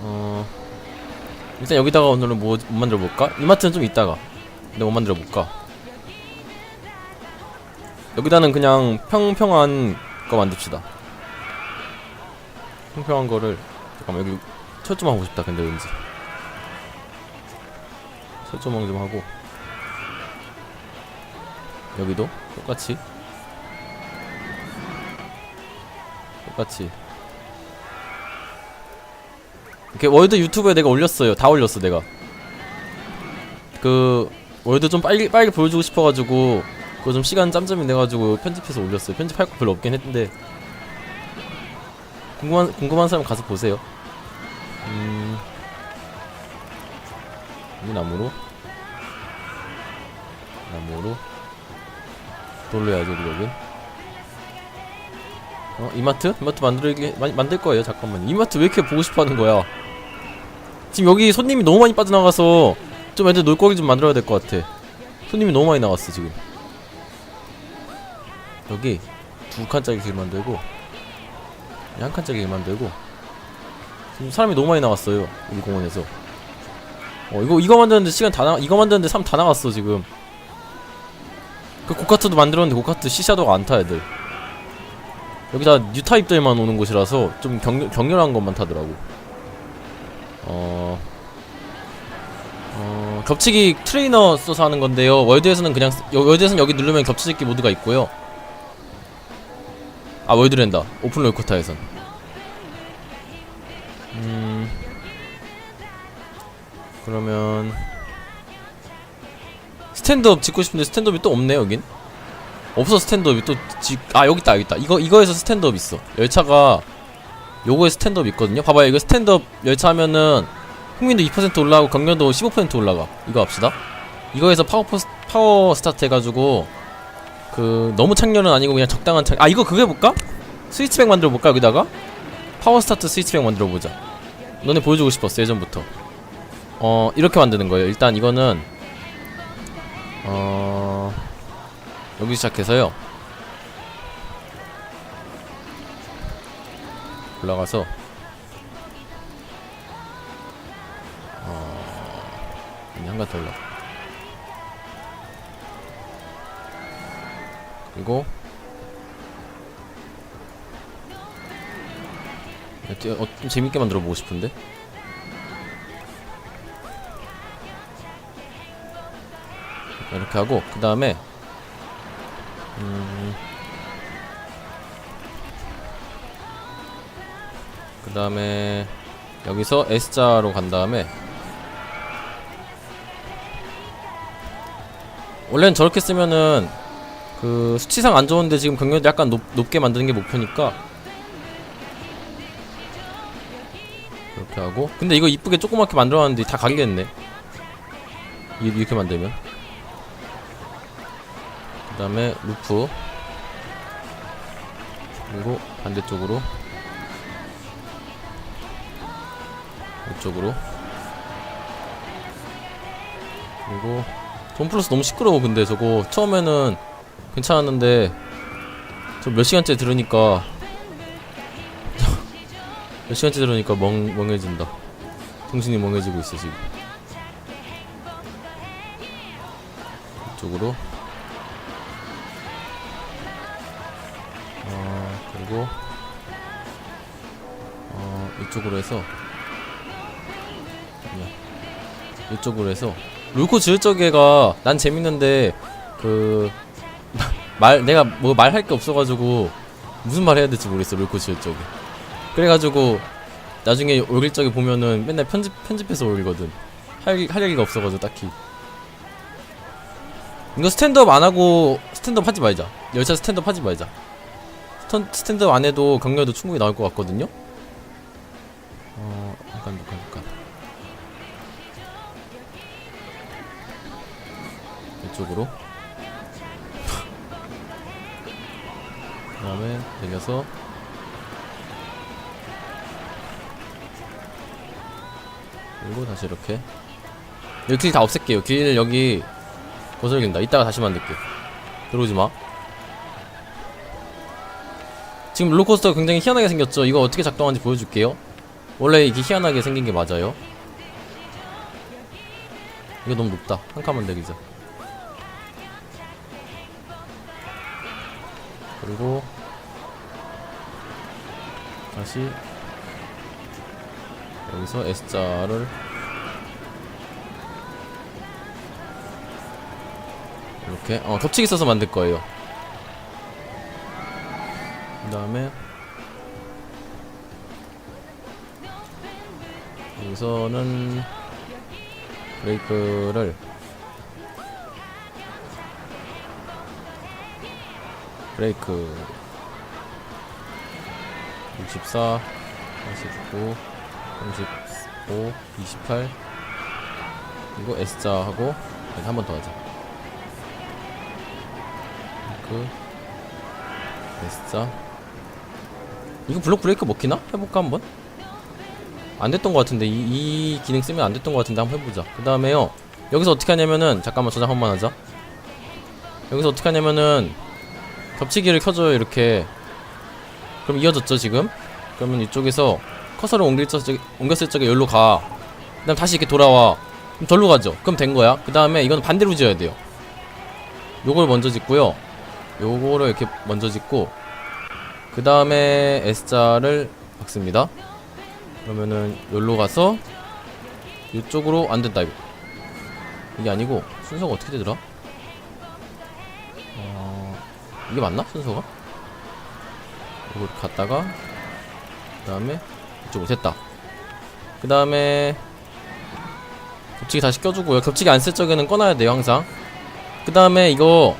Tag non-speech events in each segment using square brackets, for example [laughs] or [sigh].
어 일단 여기다가 오늘은 뭐, 뭐 만들어 볼까? 이마트는 좀 이따가. 근데 뭐 만들어 볼까? 여기다는 그냥 평평한 거 만듭시다. 평평한 거를 잠깐만 여기 철조망 하고 싶다 근데 왠지. 철조망 좀 하고. 여기도? 똑같이? 똑같이 이렇게 월드 유튜브에 내가 올렸어요. 다 올렸어 내가. 그 월드 좀 빨리 빨리 보여주고 싶어가지고 그거 좀 시간 짬짬이 내가지고 편집해서 올렸어요. 편집할 거 별로 없긴 했는데. 궁금한 궁금한 사람 가서 보세요. 음, 이 나무로. 나무로. 돌로 해야죠 여긴. 어 이마트? 이마트 만들기 마- 만들 거예요 잠깐만. 이마트 왜 이렇게 보고 싶어 하는 거야 지금 여기 손님이 너무 많이 빠져나가서 좀 애들 놀거리 좀 만들어야 될 것 같아. 손님이 너무 많이 나왔어 지금. 여기 두 칸짜리 길 만들고 여기 한 칸짜리 길 만들고. 지금 사람이 너무 많이 나왔어요 우리 공원에서. 어 이거 이거 만드는데 시간 다 나, 이거 만드는데 사람 다 나갔어 지금. 그 고카트도 만들었는데 고카트 C샤도가 안 타 애들. 여기 다 뉴타입들만 오는 곳이라서 좀 격, 격렬한 것만 타더라고 어... 어... 겹치기 트레이너 써서 하는 건데요. 월드에서는 그냥 월드에서는 여기 누르면 겹치기 모드가 있고요. 아 월드랜다. 오픈 롤코타에선. 음... 그러면 스탠드업 짓고 싶은데 스탠드업이 또 없네 여긴. 없어 스탠드업이 또아 여기 있다 여기 있다. 이거 이거에서 스탠드업 있어. 열차가 요거에 스탠드업 있거든요. 봐봐요. 이거 스탠드업 열차 하면은 흥민도 2% 올라가고 경련도 15% 올라가. 이거 합시다. 이거에서 파워 포스, 파워 스타트 해가지고 그 너무 창렬은 아니고 그냥 적당한 창 아 이거 그거 해볼까? 스위치백 만들어 볼까 여기다가? 파워 스타트 스위치백 만들어 보자. 너네 보여주고 싶었어 예전부터. 어 이렇게 만드는 거예요. 일단 이거는 어 여기 시작해서요 올라가서 어 한칸 더 올라 그리고 야, 뛰어- 어, 좀 재밌게 만들어 보고 싶은데? 이렇게 하고 그 다음에 음, 그 다음에 여기서 S자로 간 다음에 원래는 저렇게 쓰면은 그 수치상 안 좋은데 지금 경력도 약간 높, 높게 만드는 게 목표니까 이렇게 하고 근데 이거 이쁘게 조그맣게 만들어놨는데 다 가리겠네. 이- 이렇게 만들면. 그 다음에 루프. 그리고 반대쪽으로 쪽으로. 그리고 돈 플러스 너무 시끄러워 근데 저거. 처음에는 괜찮았는데 저 몇 시간째 들으니까 [laughs] 몇 시간째 들으니까 멍, 멍해진다. 정신이 멍해지고 있어 지금. 이쪽으로. 어 그리고 어 이쪽으로 해서 이쪽으로 해서. 룰코 지을 적에가 난 재밌는데 그 [laughs] 말 내가 뭐 말할 게 없어가지고 무슨 말 해야 될지 모르겠어 룰코 지을 적에. 그래가지고 나중에 올릴 적에 보면은 맨날 편집 편집해서 올리거든. 할, 할 얘기가 없어가지고 딱히. 이거 스탠드업 안 하고 스탠드업 하지 말자. 열차 스탠드업 하지 말자. 스탠, 스탠드업 안 해도 경력도 충분히 나올 것 같거든요 이쪽으로. 그 다음에 내려서. 그리고 다시 이렇게. 여기 길 다 없앨게요. 길 여기 거슬긴다. 이따가 다시 만들게. 들어오지마. 지금 롤러코스터 굉장히 희한하게 생겼죠? 이거 어떻게 작동하는지 보여줄게요. 원래 이게 희한하게 생긴 게 맞아요. 이거 너무 높다. 한 칸만 내리자 그리고 다시 여기서 S자를 이렇게 어 겹치기 써서 만들 거예요. 그 다음에 여기서는 브레이크를 브레이크. 64 49 35 28 그리고 S자 하고 한 번 더 하자. 그 S자. 이거 블록 브레이크 먹히나? 해볼까 한번? 안 됐던 것 같은데. 이, 이 기능 쓰면 안 됐던 것 같은데 한번 해보자. 그 다음에요. 여기서 어떻게 하냐면은 잠깐만 저장 한번 하자. 여기서 어떻게 하냐면은 겹치기를 켜줘요 이렇게. 그럼 이어졌죠 지금? 그러면 이쪽에서 커서를 옮길 적에, 옮겼을 적에 여기로 가. 그다음 다시 이렇게 돌아와. 그럼 절로 가죠. 그럼 된 거야. 그 다음에 이건 반대로 지어야 돼요. 요걸 먼저 짓고요. 요거를 이렇게 먼저 짓고 그 다음에 S자를 박습니다. 그러면은 여기로 가서 이쪽으로 안 된다. 이거. 이게 아니고 순서가 어떻게 되더라? 어... 이게 맞나? 순서가? 이걸 갔다가 그 다음에 이쪽으로 됐다. 그 다음에 겹치기 다시 껴주고요. 겹치기 안 쓸 적에는 꺼놔야 돼요 항상. 그 다음에 이거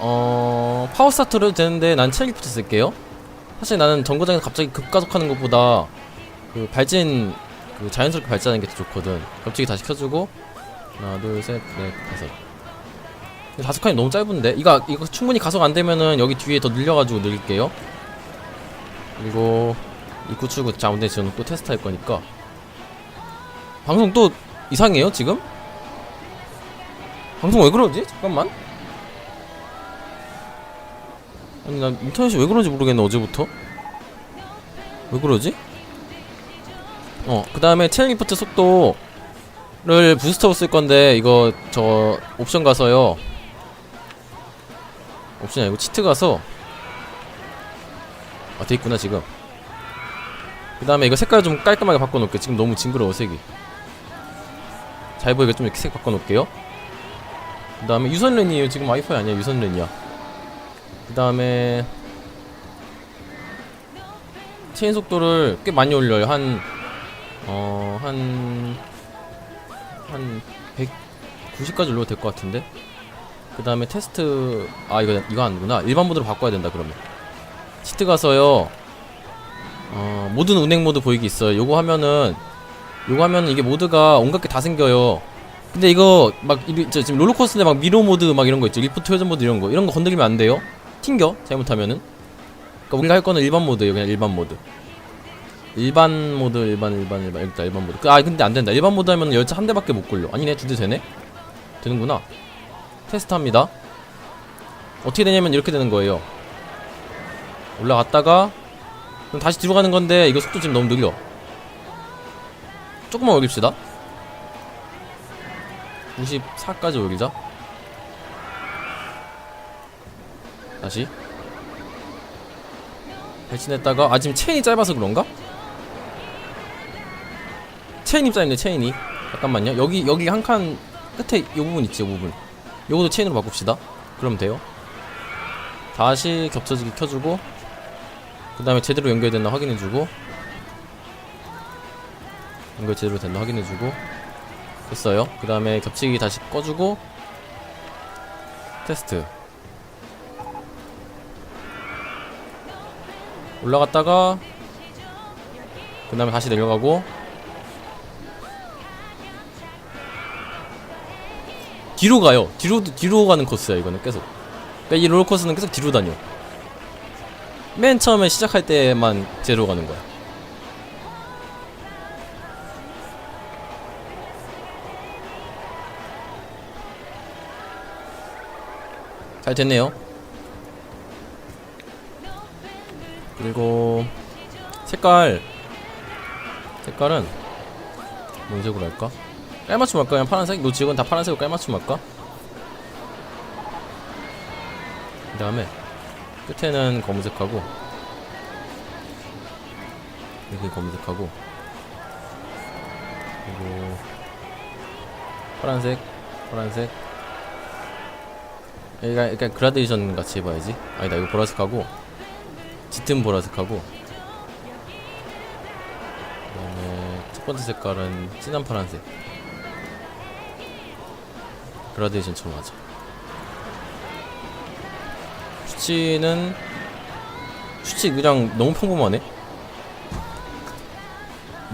어... 파워 스타트를 되는데 난 체력부터 쓸게요. 사실 나는 정거장에서 갑자기 급가속하는 것보다 그 발진 그 자연스럽게 발전하는 게 더 좋거든. 겹치기 다시 켜주고 하나 둘셋넷 다섯 다섯 칸이 너무 짧은데 이거 이거 충분히 가속 안 되면은 여기 뒤에 더 늘려가지고 늘릴게요 그리고 입구 출구 자운데 지어놓고 테스트 할 거니까 방송 또 이상해요 지금? 방송 왜 그러지? 잠깐만 아니 나 인터넷이 왜 그런지 모르겠네 어제부터 왜 그러지? 어그 다음에 체인 리프트 속도를 부스터로 쓸 건데 이거 저 옵션 가서요 옵션이 아니고 치트 가서 아 돼있구나 지금. 그 다음에 이거 색깔 좀 깔끔하게 바꿔놓을게요. 지금 너무 징그러워 색이. 잘 보이게 좀 이렇게 색 바꿔놓을게요. 그 다음에 유선랜이에요. 지금 와이파이 아니야 유선랜이야. 그 다음에 체인 속도를 꽤 많이 올려요. 한 어, 한, 한 190까지 올려도 될 것 같은데? 그 다음에 테스트, 아, 이거, 이거 아니구나. 일반 모드로 바꿔야 된다, 그러면. 시트 가서요, 어, 모든 운행 모드 보이기 있어요. 요거 하면은, 요거 하면은 이게 모드가 온갖 게 다 생겨요. 근데 이거, 막, 이, 저, 지금 롤러코스터인데 막 미로 모드 막 이런 거 있죠. 리프트 회전 모드 이런 거. 이런 거 건드리면 안 돼요. 튕겨, 잘못하면은. 그니까 우리가 할 거는 일반 모드예요. 그냥 일반 모드. 일반 모드 일반 일반 일반 일단 일반 모드 그- 아 근데 안 된다 일반 모드 하면 열차 한 대밖에 못 굴려 아니네 두 대 되네 되는구나 테스트합니다. 어떻게 되냐면 이렇게 되는 거예요. 올라갔다가 그럼 다시 뒤로 가는 건데 이거 속도 지금 너무 느려. 조금만 올립시다. 94까지 올리자. 다시. 배신했다가 아 지금 체인이 짧아서 그런가? 체인이 짧네 체인이. 잠깐만요. 여기 여기 한 칸 끝에 이 부분 있지 이 부분 요것도 체인으로 바꿉시다. 그럼 돼요. 다시 겹쳐지기 켜주고 그 다음에 제대로 연결됐나 확인해주고 연결 제대로 됐나 확인해주고 됐어요. 그 다음에 겹치기 다시 꺼주고 테스트. 올라갔다가 그 다음에 다시 내려가고 뒤로 가요. 뒤로 뒤로 가는 코스야 이거는 계속. 그러니까 이 롤코스는 계속 뒤로 다녀. 맨 처음에 시작할 때만 제로 가는 거야. 잘 됐네요. 그리고 색깔. 색깔은 뭔 색으로 할까? 깔맞춤 할까? 그냥 파란색? 너 지금 다 파란색으로 깔맞춤 할까? 그 다음에 끝에는 검은색하고 여기 검은색하고 그리고 파란색 파란색 여기가 약간 그라데이션 같이 해봐야지 아니다 이거 보라색하고 짙은 보라색하고 그 다음에 첫 번째 색깔은 진한 파란색 그라데이션처럼 하자 슈치는 슈치 그냥 너무 평범하네.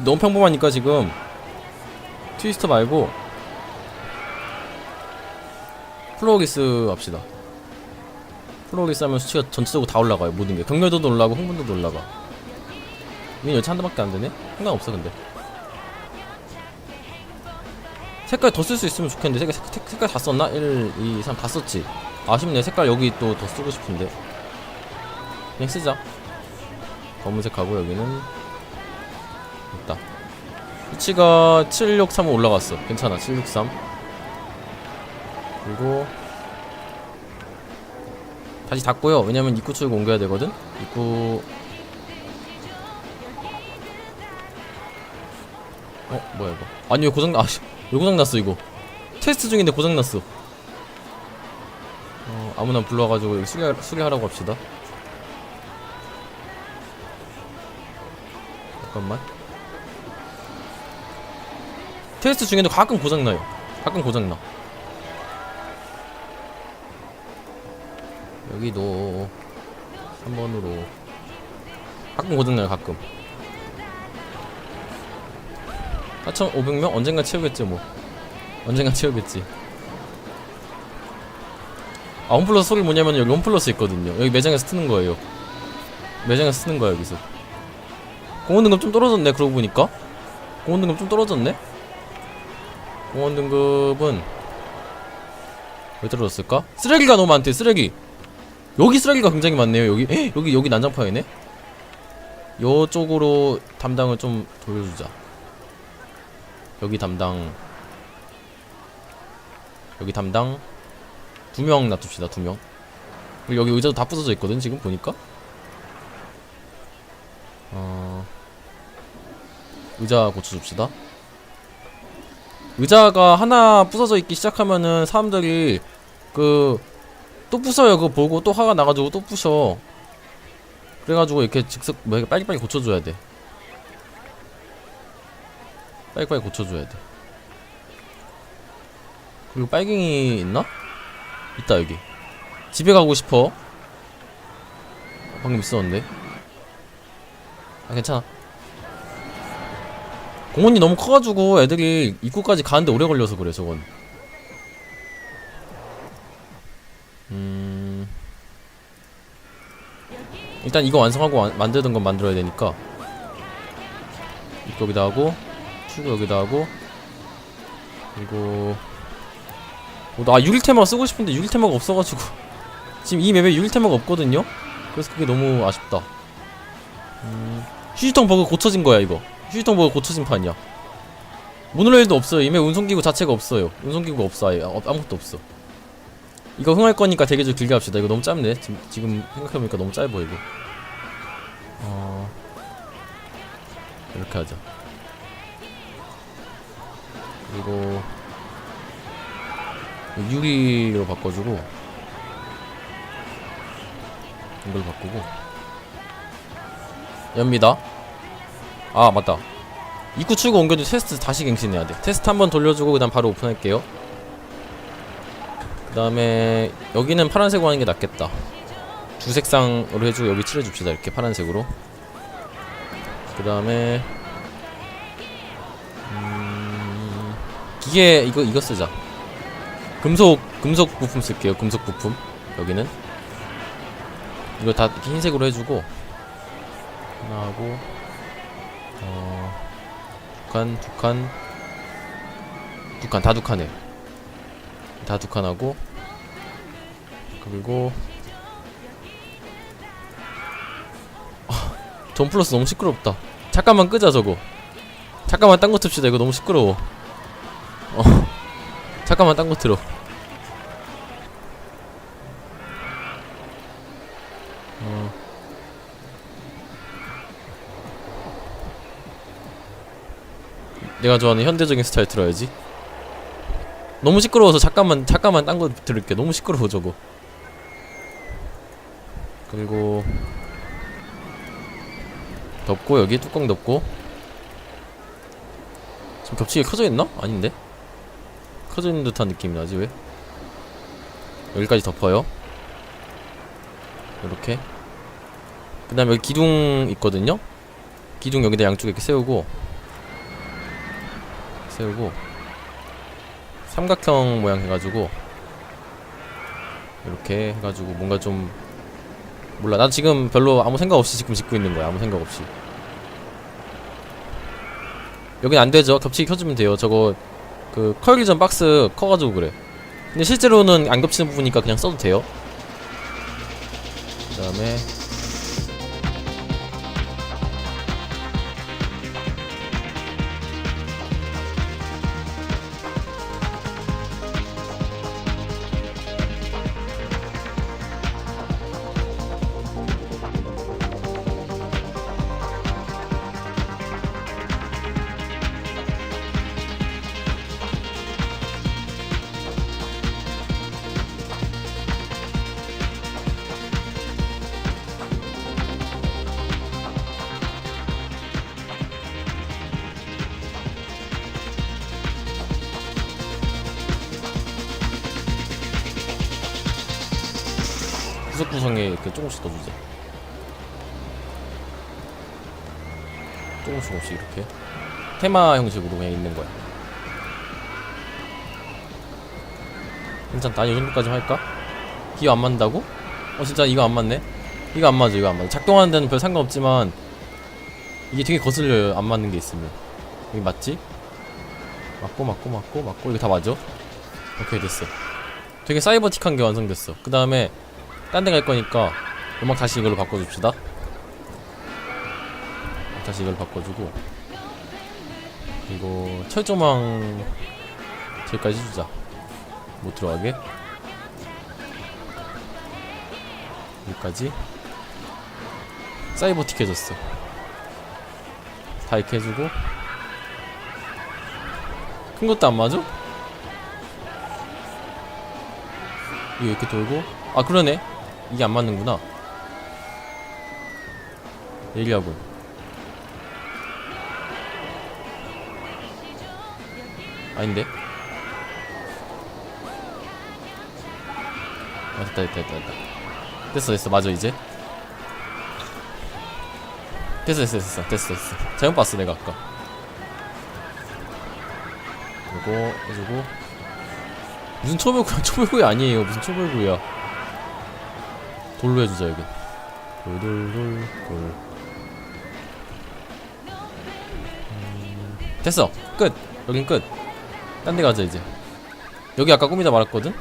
너무 평범하니까 지금 트위스터 말고 플로기스 합시다. 플로기스 하면 수치가 전체적으로 다 올라가요 모든 게. 경렬도도 올라가고 흥분도도 올라가 이건 열차 한 대밖에 안 되네? 상관없어 근데 색깔 더 쓸 수 있으면 좋겠는데 색깔, 색, 색깔 다 썼나? 1, 2, 3 다 썼지. 아쉽네. 색깔 여기 또 더 쓰고 싶은데. 그냥 쓰자. 검은색하고 여기는 있다. 수치가 763으로 올라갔어. 괜찮아. 763 그리고 다시 닫고요. 왜냐면 입구 출구 옮겨야 되거든? 입구. 어 뭐야 이거? 아니 왜 고장 아 씨왜 고장 났어 이거. 테스트 중인데 고장 났어. 어 아무나 불러가지고 여기 수리 수리하라고 합시다. 잠깐만. 테스트 중에도 가끔 고장 나요. 가끔 고장 나. 여기도 3번으로. 가끔 고장나요 가끔 4,500명? 언젠가 채우겠지 뭐. 언젠가 채우겠지. 아 홈플러스 소리 뭐냐면 여기 홈플러스 있거든요. 여기 매장에서 트는 거예요. 매장에서 쓰는 거야 여기서. 공원 등급 좀 떨어졌네 그러고 보니까. 공원 등급 좀 떨어졌네? 공원 등급은 왜 떨어졌을까? 쓰레기가 너무 많대 쓰레기. 여기 쓰레기가 굉장히 많네요 여기. 헉, 여기 여기 난장판이네? 요쪽으로 담당을 좀 돌려주자 여기 담당 여기 담당? 두 명 놔둡시다 두명. 그리고 여기 의자도 다 부서져 있거든 지금 보니까. 어 의자 고쳐줍시다. 의자가 하나 부서져 있기 시작하면은 사람들이 그 또 부숴요 그거 보고 또 화가 나가지고 또 부셔. 그래가지고 이렇게 즉석 뭐 이렇게 빨리빨리 고쳐줘야 돼 빨리빨리 고쳐줘야 돼. 그리고 빨갱이 있나? 있다 여기. 집에 가고 싶어. 방금 있었는데. 아 괜찮아. 공원이 너무 커가지고 애들이 입구까지 가는데 오래 걸려서 그래 저건. 음. 일단 이거 완성하고 완- 만들던 건 만들어야 되니까. 입구 여기다 하고 출구 여기다 하고 그리고 어, 나 유일테마 쓰고 싶은데 유일테마가 없어가지고. [laughs] 지금 이 맵에 유일테마가 없거든요? 그래서 그게 너무 아쉽다. 음, 휴지통 버그 고쳐진 거야 이거. 휴지통 버그 고쳐진 판이야. 모노레일도 없어요. 이맵 운송기구 자체가 없어요. 운송기구가 없어 아예. 아, 아무것도 없어. 이거 흥할 거니까 되게 좀 길게 합시다. 이거 너무 짧네. 지금, 지금 생각해보니까 너무 짧아 이거. 어... 이렇게 하자 그리고 유리로 바꿔주고 이걸 바꾸고. 엽니다. 아 맞다. 입구 출구 옮겨도 테스트 다시 갱신해야 돼. 테스트 한번 돌려주고 그 다음 바로 오픈할게요. 그 다음에 여기는 파란색으로 하는 게 낫겠다. 두 색상으로 해주고 여기 칠해줍시다. 이렇게 파란색으로. 그 다음에 기계 이거 이거 쓰자. 금속 금속 부품 쓸게요. 금속 부품. 여기는. 이거 다 흰색으로 해주고. 하나 하고. 어... 두칸 두칸. 두칸 다 두 칸에. 다 두칸 하고. 그리고. 아, 전 플러스 너무 시끄럽다. 잠깐만 끄자 저거. 잠깐만 딴 거 틉시다. 이거 너무 시끄러워 어 잠깐만 딴거 틀어 어. 내가 좋아하는 현대적인 스타일 들어야지 너무 시끄러워서 잠깐만 잠깐만 딴 거 들을게 너무 시끄러워 저거 그리고 덮고 여기 뚜껑 덮고 지금 겹치게 커져 있나? 아닌데? 있는 듯한 느낌이 나지 왜? 여기까지 덮어요. 이렇게. 그 다음에 여기 기둥 있거든요? 기둥 여기다 양쪽에 이렇게 세우고 세우고 삼각형 모양 해가지고 이렇게 해가지고 뭔가 좀 몰라. 난 지금 별로 아무 생각 없이 지금 짓고 있는 거야. 아무 생각 없이. 여긴 안 되죠. 겹치기 켜주면 돼요. 저거 그 커기 전 박스 커가지고 그래. 근데 실제로는 안 겹치는 부분이니까 그냥 써도 돼요. 그 다음에 구석구석에 이렇게 조금씩 넣어주자 조금씩 조금씩 이렇게. 테마 형식으로 그냥 있는 거야. 괜찮다. 이 정도까지 할까? 기어 안 맞는다고? 어 진짜 이거 안 맞네. 이거 안 맞아 이거 안 맞아. 작동하는 데는 별 상관없지만 이게 되게 거슬려요 안 맞는 게 있으면. 여기 맞지? 맞고 맞고 맞고 맞고. 이거 다 맞아? 오케이 됐어. 되게 사이버틱한 게 완성됐어. 그 다음에 딴 데 갈 거니까 음악 다시 이걸로 바꿔줍시다. 다시 이걸 바꿔주고 그리고 철조망 저기까지 주자. 못 들어가게. 여기까지. 사이버틱해졌어. 다 이렇게 해주고. 큰 것도 안 맞아? 이거 이렇게 돌고. 아 그러네 이게 안 맞는구나. 예리하군 아닌데? 아 됐다 됐다 됐다 됐다. 됐어 됐어. 맞아 이제? 됐어 됐어 됐어. 됐어 됐어. 잘못 봤어 내가 아까. 그리고 해주고. 무슨 초벌구야 [laughs] 초벌구이 아니에요. 무슨 초벌구야 돌로 해주자 여기 돌돌돌 돌. 음, 됐어. 끝. 여긴 끝딴 데 가자 이제. 여기 아까 꾸미다 말았거든?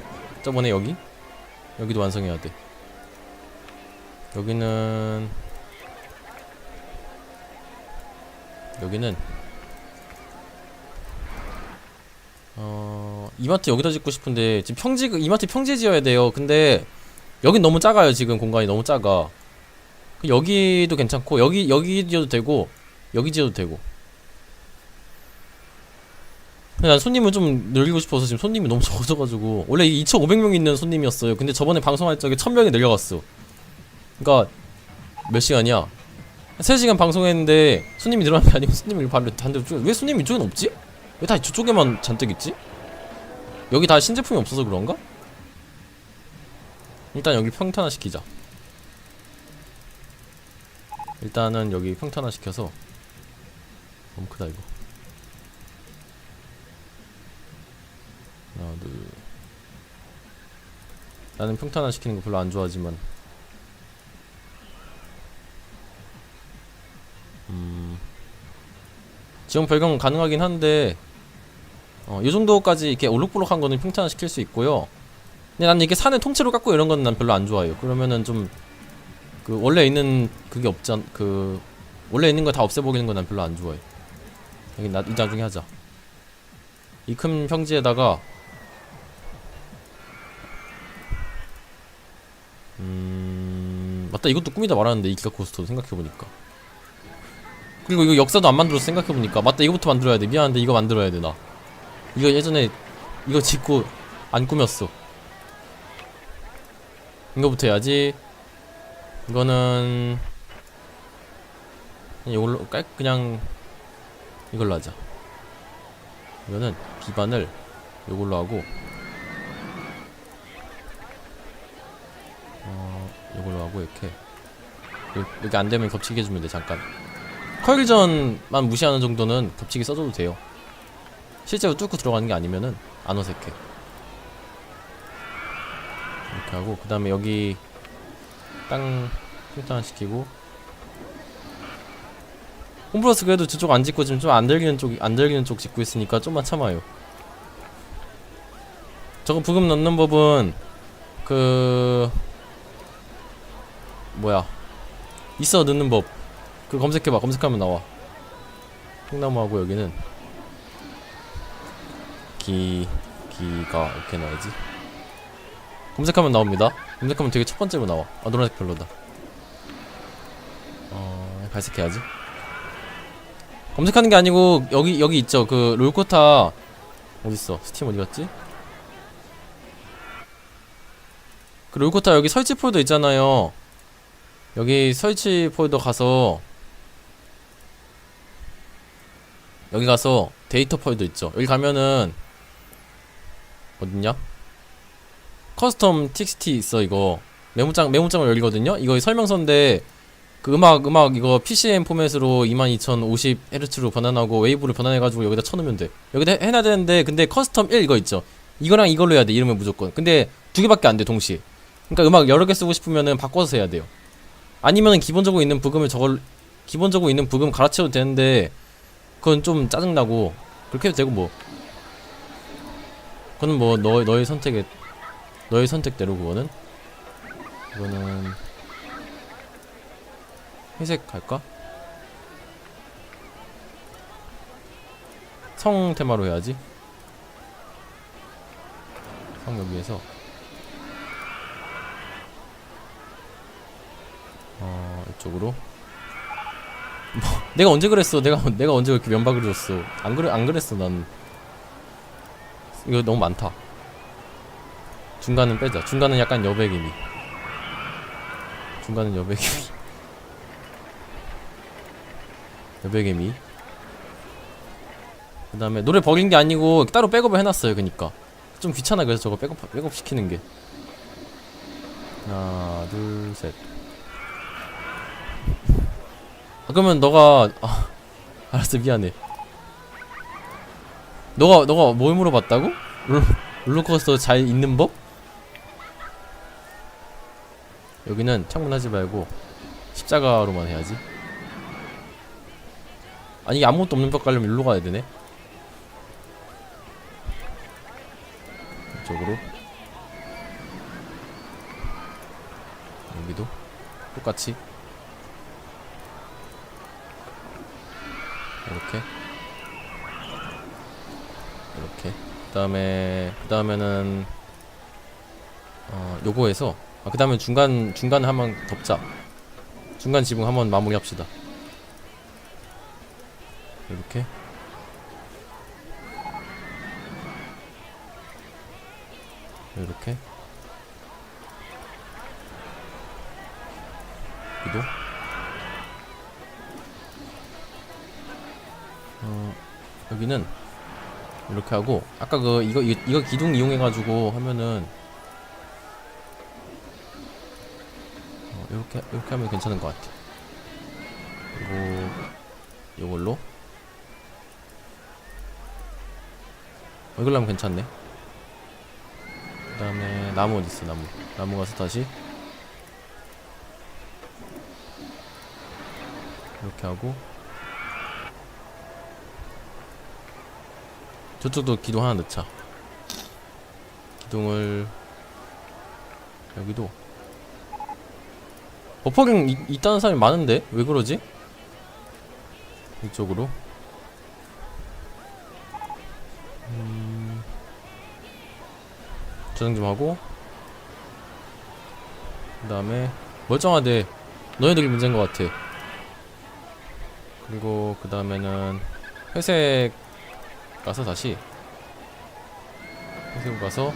저번에 여기? 여기도 완성해야 돼. 여기는 여기는. 어 이마트 여기다 짓고 싶은데 지금 평지 이마트 평지 지어야 돼요. 근데 여긴 너무 작아요 지금 공간이 너무 작아 그 여기도 괜찮고 여기 여기 지어도 되고 여기 지어도 되고 난 손님을 좀 늘리고 싶어서 지금 손님이 너무 [laughs] 적어져가지고 원래 2,500명 있는 손님이었어요 근데 저번에 방송할 적에 1,000명이 늘려갔어 그니까 몇 시간이야 3시간 방송했는데 손님이 늘어난 게 아니고 손님이 발로 단대로 쭉. 왜 손님이 이쪽엔 없지? 왜 다 저쪽에만 잔뜩 있지? 여기 다 신제품이 없어서 그런가? 일단 여기 평탄화 시키자. 일단은 여기 평탄화 시켜서 너무 크다 이거. 하나 둘. 나는 평탄화 시키는 거 별로 안 좋아하지만. 음. 지금 발견 가능하긴 한데 어, 이 정도까지 이렇게 올록볼록한 거는 평탄화 시킬 수 있고요. 근데 난 이게 산을 통째로 깎고 이런 건 난 별로 안 좋아해요. 그러면은 좀 그 원래 있는 그게 없잖 그 원래 있는 거 다 없애버리는 건 난 별로 안 좋아해. 여기 나, 이 나중에 하자. 이 큰 평지에다가 음 맞다. 이것도 꿈이다 말하는데 이 기가 코스터 생각해 보니까. 그리고 이거 역사도 안 만들어서 생각해 보니까 맞다. 이거부터 만들어야 돼. 미안한데 이거 만들어야 돼 나. 이거 예전에 이거 짓고 안 꾸몄어 이거부터 해야지. 이거는 이걸로 깔 그냥 이걸로 하자. 이거는 기반을 이걸로 하고 어 이걸로 하고 이렇게. 요- 여기 안 되면 겹치게 해주면 돼 잠깐. 커일전만 무시하는 정도는 겹치기 써줘도 돼요. 실제로 뚫고 들어가는 게 아니면은 안 어색해 이렇게 하고 그 다음에 여기 땅 필터 시키고 홈플러스 그래도 저쪽 안 짓고 지금 좀 안 들리는 쪽 안 들리는 쪽 짓고 있으니까 좀만 참아요. 저거 부금 넣는 법은 그 뭐야 있어 넣는 법. 그 검색해봐. 검색하면 나와. 콩나무하고 여기는 기 기가 이렇게 나야지. 검색하면 나옵니다. 검색하면 되게 첫 번째로 나와. 아 노란색 별로다. 어 발색해야지. 검색하는 게 아니고 여기 여기 있죠. 그 롤코타 어디 있어? 스팀 어디 갔지? 그 롤코타 여기 설치 폴더 있잖아요. 여기 설치 폴더 가서 여기 가서 데이터 폴더 있죠. 여기 가면은 어딨냐? 커스텀 txt 있어 이거 메모장 메모장을 열리거든요. 이거 설명서인데 그 음악 음악 이거 PCM 포맷으로 22050Hz로 변환하고 웨이브로 변환해가지고 여기다 쳐놓으면 돼. 여기다 해- 해놔야 되는데 근데 커스텀 1 이거 있죠. 이거랑 이걸로 해야 돼 이름을 무조건. 근데 두 개밖에 안 돼 동시. 그러니까 음악 여러 개 쓰고 싶으면은 바꿔서 해야 돼요. 아니면은 기본적으로 있는 부금을 저걸 기본적으로 있는 부금 갈아채워도 되는데 그건 좀 짜증나고 그렇게 해도 되고 뭐. 그건 뭐 너 너의 선택에 너의 선택대로 그거는 이거는 회색 할까? 성 테마로 해야지. 성 여기에서 어 이쪽으로. 뭐 내가 언제 그랬어? 내가 내가 언제 그렇게 면박을 줬어? 안 그래 안 그랬어 난. 이거 너무 많다. 중간은 빼자. 중간은 약간 여백이미. 중간은 여백이미. 여백개미 그 다음에 노래 버린 게 아니고 따로 백업을 해놨어요 그니까 좀 귀찮아 그래서 저거 백업 백업 시키는 게 하나 둘셋 아, 그러면 너가 아, 알았어 미안해 너가 너가 뭘 물어봤다고? 롤, 롤러코스터 잘 있는 법? 여기는 창문 하지 말고 십자가로만 해야지. 아니 이게 아무것도 없는 벽 가려면 일로 가야 되네. 이쪽으로. 여기도. 똑같이. 이렇게. 이렇게. 그 다음에 그 다음에는 어 요거에서 아, 그 다음에 중간 중간 한번 덮자. 중간 지붕 한번 마무리 합시다. 이렇게. 이렇게. 여기도. 어 여기는 이렇게 하고 아까 그 이거, 이거 기둥 이용해 가지고 하면은 이렇게 이렇게 하면 괜찮은 것 같아. 그리고 이걸로. 어, 이걸로 하면 괜찮네. 그 다음에 나무 어디 있어 나무? 나무 가서 다시. 이렇게 하고. 저쪽도 기둥 하나 넣자. 기둥을 여기도 버퍼경 이, 있다는 사람이 많은데? 왜 그러지? 이쪽으로. 음... 저장 좀 하고. 그 다음에 멀쩡하대. 너희들이 문제인 것 같아. 그리고 그 다음에는 회색 가서 다시. 회색 가서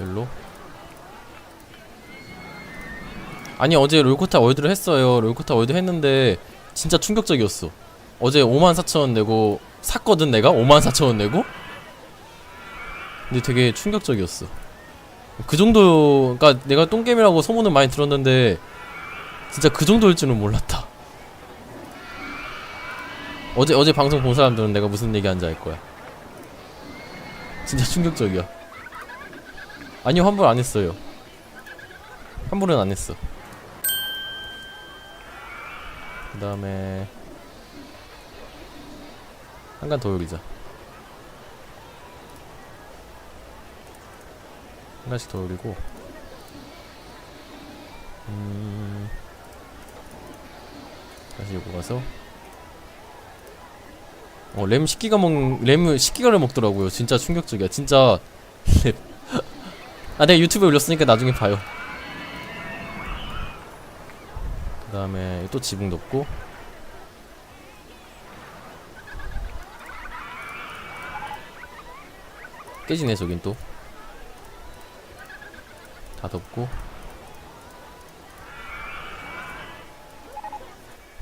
열로? 아니 어제 롤코타 월드를 했어요. 롤코타 월드 했는데 진짜 충격적이었어. 어제 54,000원 내고 샀거든 내가? 54,000원 내고? 근데 되게 충격적이었어. 그 정도 그니까 내가 똥게임이라고 소문은 많이 들었는데 진짜 그 정도일 줄은 몰랐다. 어제 어제 방송 본 사람들은 내가 무슨 얘기하는지 알 거야. 진짜 충격적이야 아니 환불 안 했어요 환불은 안 했어 그 다음에 한칸더 올리자 한 칸씩 더 올리고 음 다시 요거 가서 어, 램 10기가 먹, 램을 10기가를 먹더라고요. 진짜 충격적이야. 진짜. [laughs] 아, 내가 유튜브에 올렸으니까 나중에 봐요. 그 다음에 또 지붕 덮고. 깨지네, 저긴 또. 다 덮고.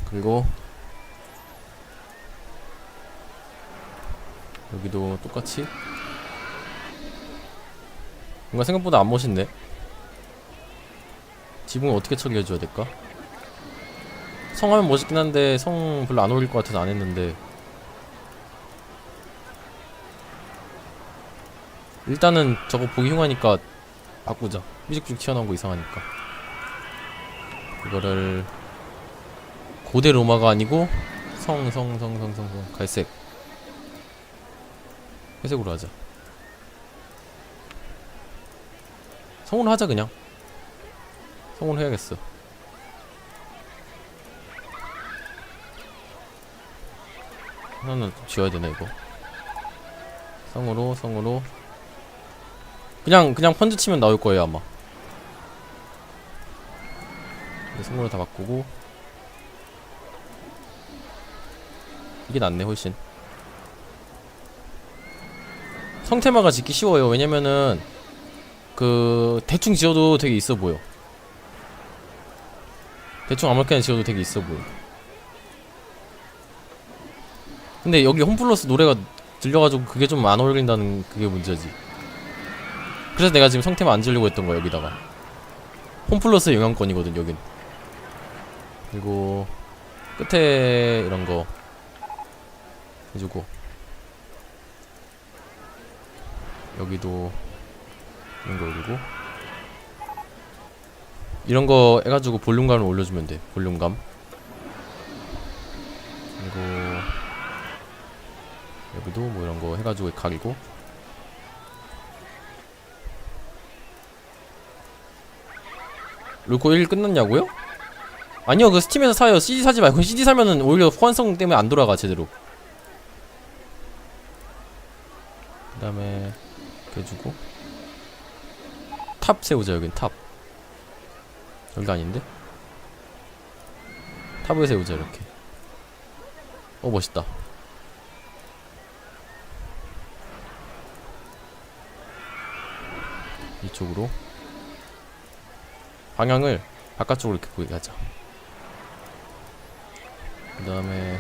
그리고 여기도 똑같이 뭔가 생각보다 안 멋있네. 지붕을 어떻게 처리해줘야 될까? 성하면 멋있긴 한데 성 별로 안 어울릴 것 같아서 안 했는데. 일단은 저거 보기 흉하니까 바꾸자. 삐죽삐죽 튀어나온 거 이상하니까. 이거를 고대 로마가 아니고 성 성 성 성 성성 갈색. 회색으로 하자 성으로 하자 그냥. 성으로 해야겠어. 하나는 지워야 되나 이거. 성으로 성으로. 그냥 그냥 펀드 치면 나올 거예요 아마. 네, 성으로 다 바꾸고. 이게 낫네 훨씬. 성테마가 짓기 쉬워요. 왜냐면은 그 대충 지어도 되게 있어 보여. 대충 아무렇게나 지어도 되게 있어 보여. 근데 여기 홈플러스 노래가 들려가지고 그게 좀 안 어울린다는 그게 문제지. 그래서 내가 지금 성테마 안 지으려고 했던 거야 여기다가. 홈플러스의 영향권이거든 여긴. 그리고 끝에 이런 거 해주고 여기도 이런 거 올리고 이런 거 해가지고 볼륨감을 올려주면 돼 볼륨감. 그리고 여기도 뭐 이런 거 해가지고 각이고. 룰코 1 끝났냐고요? 아니요 그 스팀에서 사요. CD 사지 말고 CD 사면은 오히려 호환성 때문에 안 돌아가 제대로. 그 다음에 이렇게 해주고 탑 세우자 여긴 탑. 여기가 아닌데? 탑을 세우자 이렇게. 어 멋있다. 이쪽으로. 방향을 바깥쪽으로 이렇게 보이게 하자. 그 다음에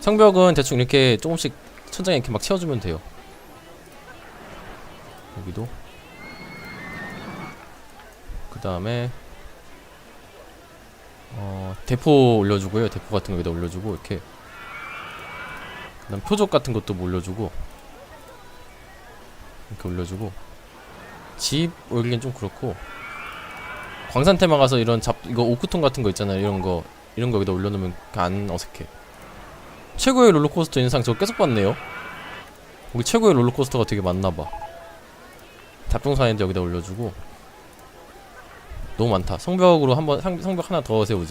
성벽은 대충 이렇게 조금씩 천장에 이렇게 막 채워주면 돼요. 여기도 그 다음에 어 대포 올려주고요. 대포 같은 거 여기다 올려주고 이렇게. 그 다음 표적 같은 것도 뭐 올려주고 이렇게 올려주고. 집 올리긴 좀 그렇고. 광산 테마 가서 이런 잡 이거 오크통 같은 거 있잖아요. 이런 거 이런 거 여기다 올려놓으면 안 어색해. 최고의 롤러코스터 인상 저거 계속 봤네요. 여기 최고의 롤러코스터가 되게 많나봐. 잡동사인데 여기다 올려주고 너무 많다. 성벽으로 한번 상- 성벽 하나 더 세우자